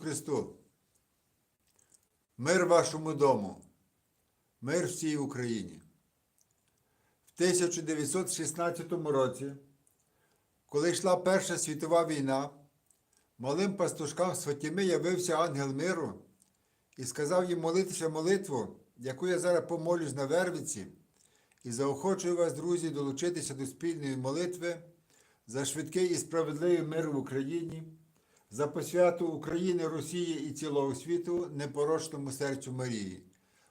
Христу. Мир вашому дому, мир всій Україні. В 1916 році, коли йшла Перша світова війна, малим пастушкам з явився ангел миру і сказав їм молитися молитву, яку я зараз помолюсь на Вервиці, і заохочую вас, друзі, долучитися до спільної молитви за швидкий і справедливий мир в Україні, за посвяту України, Росії і цілого світу непорочному серцю Марії,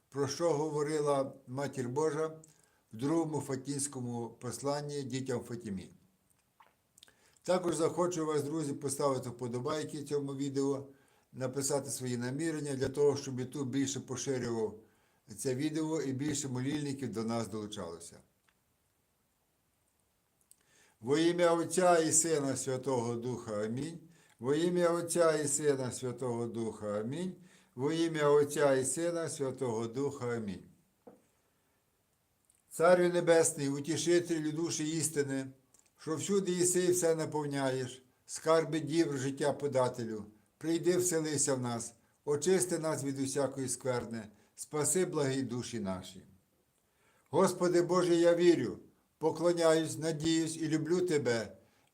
про що говорила Матір Божа в другому Фатінському посланні дітям Фатімі. Також захочу вас, друзі, поставити вподобайки цьому відео, написати свої намірення для того, щоб YouTube більше поширював це відео і більше молільників до нас долучалося. Во ім'я Отця і Сина Святого Духа Амінь. Во ім'я Отця і Сина Святого Духа Амінь. Во ім'я Отця і Сина Святого Духа Амінь. Царю Небесний, утішителю душі істини, що всюди єси і все наповняєш, скарби дів життя подателю, прийди вселися в нас, очисти нас від усякої скверни, спаси благі душі наші. Господи Боже, я вірю, поклоняюсь, надіюсь і люблю Тебе.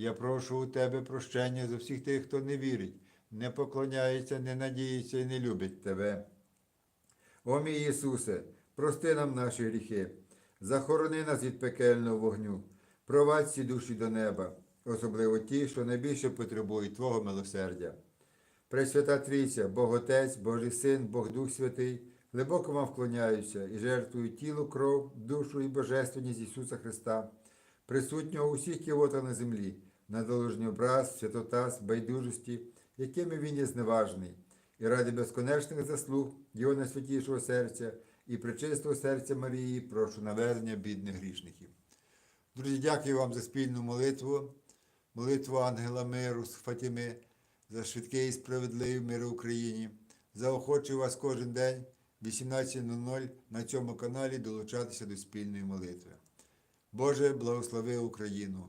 Я прошу у Тебе прощення за всіх тих, хто не вірить, не поклоняється, не надіється і не любить Тебе. О мій Ісусе, прости нам наші гріхи, захорони нас від пекельного вогню, провадь всі душі до неба, особливо ті, що найбільше потребують Твого милосердя. Пресвята Трійця, Бог Отець, Божий Син, Бог Дух Святий, глибоко вам вклоняюся і жертвую тіло, кров, душу і божественність Ісуса Христа, присутнього у всіх ківотах на землі, на доложний образ, святотас, байдужості, якими він є зневажений, і ради безконечних заслуг Його найсвятішого серця і причистого серця Марії прошу навернення бідних грішників. Друзі, дякую вам за спільну молитву, молитву ангела миру з Фатіми, за швидкий і справедливий мир в Україні. Заохочую вас кожен день в 18.00 на цьому каналі долучатися до спільної молитви. Боже, благослови Україну!